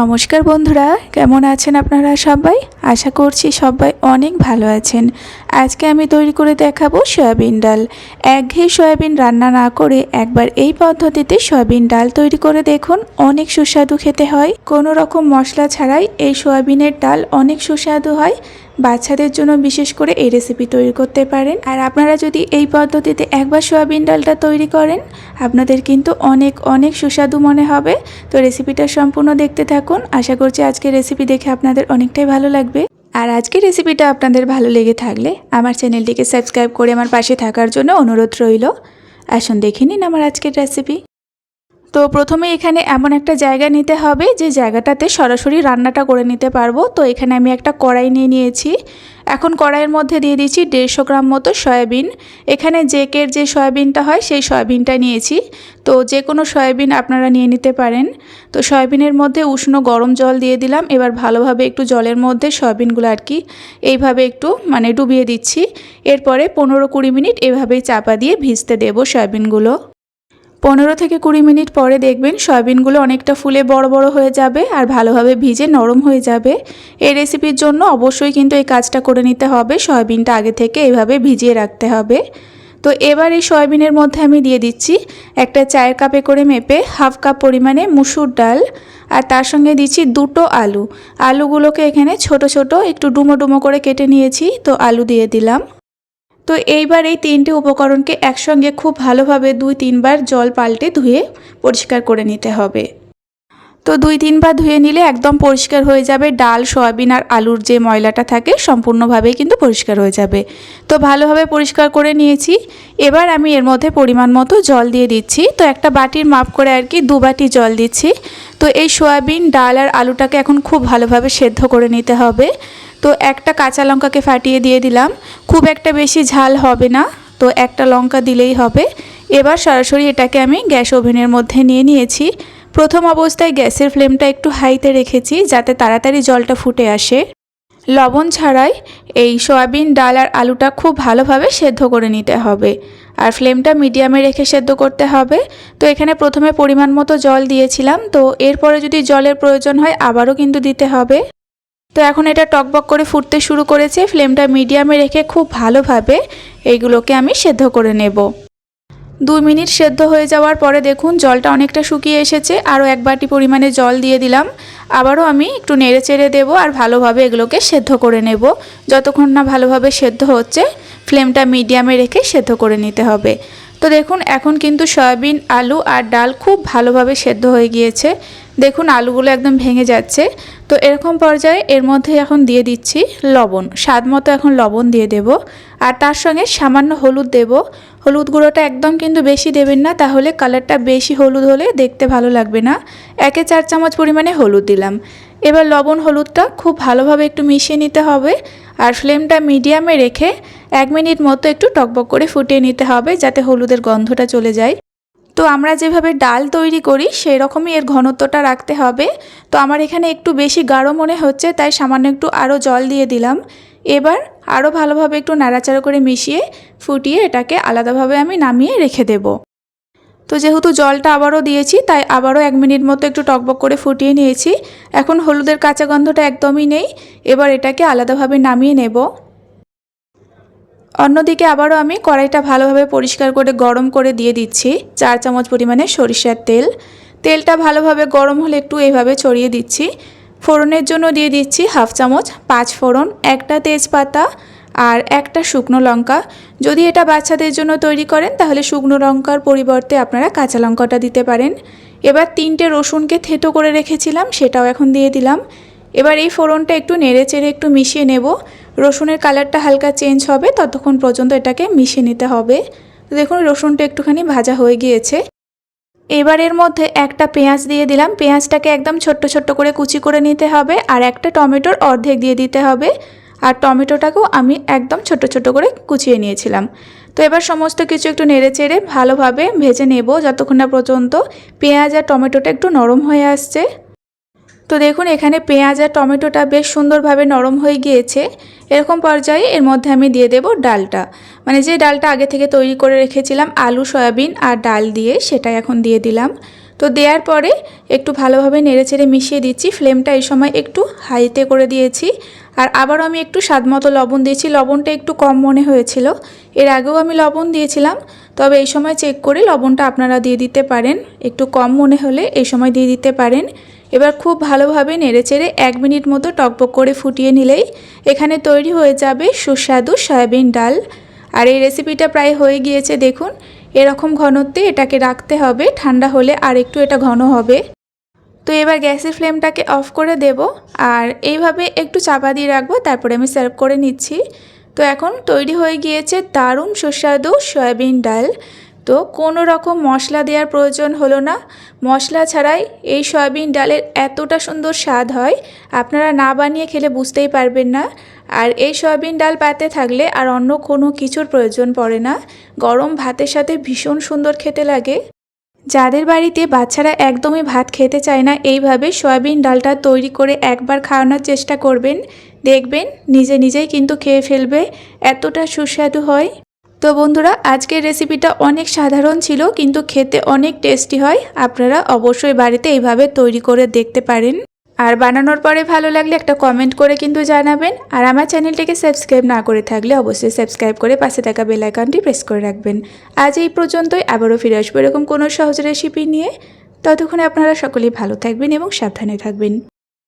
নমস্কার বন্ধুরা, কেমন আছেন আপনারা সবাই? আশা করছি সবাই অনেক ভালো আছেন। আজকে আমি তৈরি করে দেখাবো সয়াবিন ডাল। একঘেয়ে সয়াবিন রান্না না করে একবার এই পদ্ধতিতে সয়াবিন ডাল তৈরি করে দেখুন, অনেক সুস্বাদু খেতে হয়। কোনো রকম মশলা ছাড়াই এই সয়াবিনের ডাল অনেক সুস্বাদু হয়। বাচ্চাদের জন্য বিশেষ করে এই রেসিপি তৈরি করতে পারেন। আর আপনারা যদি এই পদ্ধতিতে একবার সয়াবিন ডালটা তৈরি করেন, আপনাদের কিন্তু অনেক অনেক সুস্বাদু মনে হবে। তো রেসিপিটা সম্পূর্ণ দেখতে থাকুন। আশা করছি আজকের রেসিপি দেখে আপনাদের অনেকটাই ভালো লাগবে। আর আজকের রেসিপিটা আপনাদের ভালো লেগে থাকলে আমার চ্যানেলটিকে সাবস্ক্রাইব করে আমার পাশে থাকার জন্য অনুরোধ রইল। আসুন দেখে নিন আমার আজকের রেসিপি তো প্রথমে এখানে এমন একটা জায়গা নিতে হবে যে জায়গাটাতে সরাসরি রান্নাটা করে নিতে পারব। তো এখানে আমি একটা কড়াই নিয়ে নিয়েছি। এখন কড়াইয়ের মধ্যে দিয়ে দিচ্ছি দেড়শো গ্রাম মতো সয়াবিন। এখানে জেকের যে সয়াবিনটা হয়, সেই সয়াবিনটা নিয়েছি। তো যে কোনো সয়াবিন আপনারা নিয়ে নিতে পারেন। তো সয়াবিনের মধ্যে উষ্ণ গরম জল দিয়ে দিলাম। এবার ভালোভাবে একটু জলের মধ্যে সয়াবিনগুলো আর কি এইভাবে একটু মানে ডুবিয়ে দিচ্ছি। এরপরে পনেরো কুড়ি মিনিট এভাবেই চাপা দিয়ে ভিজতে দেবো সয়াবিনগুলো। পনেরো থেকে কুড়ি মিনিট পরে দেখবেন সয়াবিনগুলো অনেকটা ফুলে বড় বড় হয়ে যাবে আর ভালোভাবে ভিজে নরম হয়ে যাবে। এই রেসিপির জন্য অবশ্যই কিন্তু এই কাজটা করে নিতে হবে, সয়াবিনটা আগে থেকে এভাবে ভিজিয়ে রাখতে হবে। তো এবার এই সয়াবিনের মধ্যে আমি দিয়ে দিচ্ছি একটা চায়ের কাপে করে মেপে হাফ কাপ পরিমাণে মুসুর ডাল আর তার সঙ্গে দিচ্ছি দুটো আলু। আলুগুলোকে এখানে ছোট ছোট একটু ডুমো ডুমো করে কেটে নিয়েছি, তো আলু দিয়ে দিলাম। তো এইবার এই তিনটি উপকরণকে একসঙ্গে খুব ভালোভাবে দুই তিনবার জল পাল্টে ধুয়ে পরিষ্কার করে নিতে হবে। তো দুই তিনবার ধুয়ে নিলে একদম পরিষ্কার হয়ে যাবে। ডাল, সয়াবিন আর আলুর যে ময়লাটা থাকে সম্পূর্ণভাবে কিন্তু পরিষ্কার হয়ে যাবে। তো ভালোভাবে পরিষ্কার করে নিয়েছি। এবার আমি এর মধ্যে পরিমাণ মতো জল দিয়ে দিচ্ছি। তো একটা বাটির মাপ করে আর কি দু বাটি জল দিচ্ছি। তো এই সয়াবিন, ডাল আর আলুটাকে এখন খুব ভালোভাবে সেদ্ধ করে নিতে হবে। তো একটা কাঁচা লঙ্কাকে ফাটিয়ে দিয়ে দিলাম। খুব একটা বেশি ঝাল হবে না, তো একটা লঙ্কা দিলেই হবে। এবার সরাসরি এটাকে আমি গ্যাস ওভেনের মধ্যে নিয়ে নিয়েছি। প্রথম অবস্থায় গ্যাসের ফ্লেমটা একটু হাইতে রেখেছি, যাতে তাড়াতাড়ি জলটা ফুটে আসে। লবণ ছাড়াই এই সয়াবিন ডাল আর আলুটা খুব ভালোভাবে সেদ্ধ করে নিতে হবে। আর ফ্লেমটা মিডিয়ামে রেখে সেদ্ধ করতে হবে। তো এখানে প্রথমে পরিমাণ মতো জল দিয়েছিলাম, তো এরপরে যদি জলের প্রয়োজন হয় আবারও কিন্তু দিতে হবে। তো এখন এটা টকবক করে ফুটতে শুরু করেছে, ফ্লেমটা মিডিয়ামে রেখে খুব ভালোভাবে এইগুলোকে আমি সেদ্ধ করে নেব। দুই মিনিট সেদ্ধ হয়ে যাওয়ার পরে দেখুন জলটা অনেকটা শুকিয়ে এসেছে, আরও এক বাটি পরিমাণে জল দিয়ে দিলাম। আবারও আমি একটু নেড়ে চেড়ে দেবো আর ভালোভাবে এগুলোকে সেদ্ধ করে নেব। যতক্ষণ না ভালোভাবে সেদ্ধ হচ্ছে, ফ্লেমটা মিডিয়ামে রেখে সেদ্ধ করে নিতে হবে। তো দেখুন, এখন কিন্তু সয়াবিন, আলু আর ডাল খুব ভালোভাবে সেদ্ধ হয়ে গিয়েছে। দেখুন, আলুগুলো একদম ভেঙে যাচ্ছে। তো এরকম পর্যায়ে এর মধ্যে এখন দিয়ে দিচ্ছি লবণ। স্বাদ মতো এখন লবণ দিয়ে দেব। আর তার সঙ্গে সামান্য হলুদ দেব। হলুদ গুঁড়োটা একদম কিন্তু বেশি দেবেন না, তাহলে কালারটা বেশি হলুদ হলে দেখতে ভালো লাগবে না। একে চার চামচ পরিমাণে হলুদ দিলাম। এবার লবণ হলুদটা খুব ভালোভাবে একটু মিশিয়ে নিতে হবে। আর ফ্লেমটা মিডিয়ামে রেখে এক মিনিট মতো একটু টকবক করে ফুটিয়ে নিতে হবে, যাতে হলুদের গন্ধটা চলে যায়। তো আমরা যেভাবে ডাল তৈরি করি সেই রকমই এর ঘনত্বটা রাখতে হবে। তো আমার এখানে একটু বেশি গাঢ় মনে হচ্ছে, তাই সামান্য একটু আরও জল দিয়ে দিলাম। এবার আরও ভালোভাবে একটু নাড়াচাড়া করে মিশিয়ে ফুটিয়ে এটাকে আলাদাভাবে আমি নামিয়ে রেখে দেব। তো যেহেতু জলটা আবারও দিয়েছি, তাই আবারও এক মিনিট মতো একটু টকবক করে ফুটিয়ে নিয়েছি। এখন হলুদের কাঁচা গন্ধটা একদমই নেই, এবার এটাকে আলাদাভাবে নামিয়ে নেব। অন্যদিকে আবারও আমি কড়াইটা ভালোভাবে পরিষ্কার করে গরম করে দিয়ে দিচ্ছি। চার চামচ পরিমাণে সরিষার তেল। তেলটা ভালোভাবে গরম হলে একটু এইভাবে ছড়িয়ে দিচ্ছি। ফোড়নের জন্য দিয়ে দিচ্ছি হাফ চামচ পাঁচ ফোড়ন, একটা তেজপাতা আর একটা শুকনো লঙ্কা। যদি এটা বাচ্চাদের জন্য তৈরি করেন, তাহলে শুকনো লঙ্কার পরিবর্তে আপনারা কাঁচা লঙ্কাটা দিতে পারেন। এবার তিনটে রসুনকে থেতো করে রেখেছিলাম, সেটাও এখন দিয়ে দিলাম। এবার এই ফোড়নটা একটু নেড়ে চেড়ে একটু মিশিয়ে নেব। রসুনের কালারটা হালকা চেঞ্জ হবে, ততক্ষণ পর্যন্ত এটাকে মিশিয়ে নিতে হবে। দেখুন, রসুনটা একটুখানি ভাজা হয়ে গিয়েছে। এবার এর মধ্যে একটা পেঁয়াজ দিয়ে দিলাম। পেঁয়াজটাকে একদম ছোট্ট ছোট্ট করে কুচি করে নিতে হবে আর একটা টমেটোর অর্ধেক দিয়ে দিতে হবে। আর টমেটোটাকেও আমি একদম ছোট ছোট করে কুচিয়ে নিয়েছিলাম। তো এবার সমস্ত কিছু একটু নেড়ে চেড়ে ভালোভাবে ভেজে নেব যতক্ষণ না পর্যন্ত পেঁয়াজ আর টমেটোটা একটু নরম হয়ে আসছে। তো দেখুন, এখানে পেঁয়াজ আর টমেটোটা বেশ সুন্দরভাবে নরম হয়ে গিয়েছে। এরকম পর্যায়ে এর মধ্যে আমি দিয়ে দেব ডালটা। মানে যে ডালটা আগে থেকে তৈরি করে রেখেছিলাম, আলু, সয়াবিন আর ডাল দিয়ে সেটা এখন দিয়ে দিলাম। তো দেওয়ার পরে একটু ভালোভাবে নেড়েচেড়ে মিশিয়ে দিচ্ছি। ফ্লেমটা এই সময় একটু হাইতে করে দিয়েছি। আর আবারও আমি একটু স্বাদ মতো লবণ দিয়েছি। লবণটা একটু কম মনে হয়েছিল। এর আগেও আমি লবণ দিয়েছিলাম। তবে এই সময় চেক করে লবণটা আপনারা দিয়ে দিতে পারেন। একটু কম মনে হলে এই সময় দিয়ে দিতে পারেন। এবার খুব ভালোভাবে নেড়েচেড়ে এক মিনিট মতো টকবক করে ফুটিয়ে নিলেই এখানে তৈরি হয়ে যাবে সুস্বাদু সয়াবিন ডাল। আর এই রেসিপিটা প্রায় হয়ে গিয়েছে, দেখুন। এরকম ঘনত্বে এটাকে রাখতে হবে, ঠান্ডা হলে আর একটু এটা ঘন হবে। তো এবার গ্যাসের ফ্লেমটাকে অফ করে দেব, আর এইভাবে একটু চাপা দিয়ে রাখব, তারপরে আমি সার্ভ করে নিচ্ছি। তো এখন তৈরি হয়ে গিয়েছে দারুণ সুস্বাদু সয়াবিন ডাল। তো কোনো রকম মশলা দেওয়ার প্রয়োজন হলো না। মশলা ছাড়াই এই সয়াবিন ডালের এতটা সুন্দর স্বাদ হয়, আপনারা না বানিয়ে খেলে বুঝতেই পারবেন না। আর এই সয়াবিন ডাল পাতে থাকলে আর অন্য কোনো কিছুর প্রয়োজন পড়ে না। গরম ভাতের সাথে ভীষণ সুন্দর খেতে লাগে। যাদের বাড়িতে বাচ্চারা একদমই ভাত খেতে চায় না, এইভাবে সয়াবিন ডালটা তৈরি করে একবার খাওয়ানোর চেষ্টা করবেন। দেখবেন নিজে নিজেই কিন্তু খেয়ে ফেলবে। এতটা সুস্বাদু হয়। তো বন্ধুরা, আজকের রেসিপিটা অনেক সাধারণ ছিল, কিন্তু খেতে অনেক টেস্টি হয়। আপনারা অবশ্যই বাড়িতে এইভাবে তৈরি করে দেখতে পারেন। আর বানানোর পরে ভালো লাগলে একটা কমেন্ট করে কিন্তু জানাবেন। আর আমার চ্যানেলটিকে সাবস্ক্রাইব না করে থাকলে অবশ্যই সাবস্ক্রাইব করে পাশে থাকা বেল আইকনটি প্রেস করে রাখবেন। আজ এই পর্যন্তই, আবারও ফিরে আসব এরকম কোনো সহজ রেসিপি নিয়ে। ততক্ষণে আপনারা সকলেই ভালো থাকবেন এবং সাবধানে থাকবেন।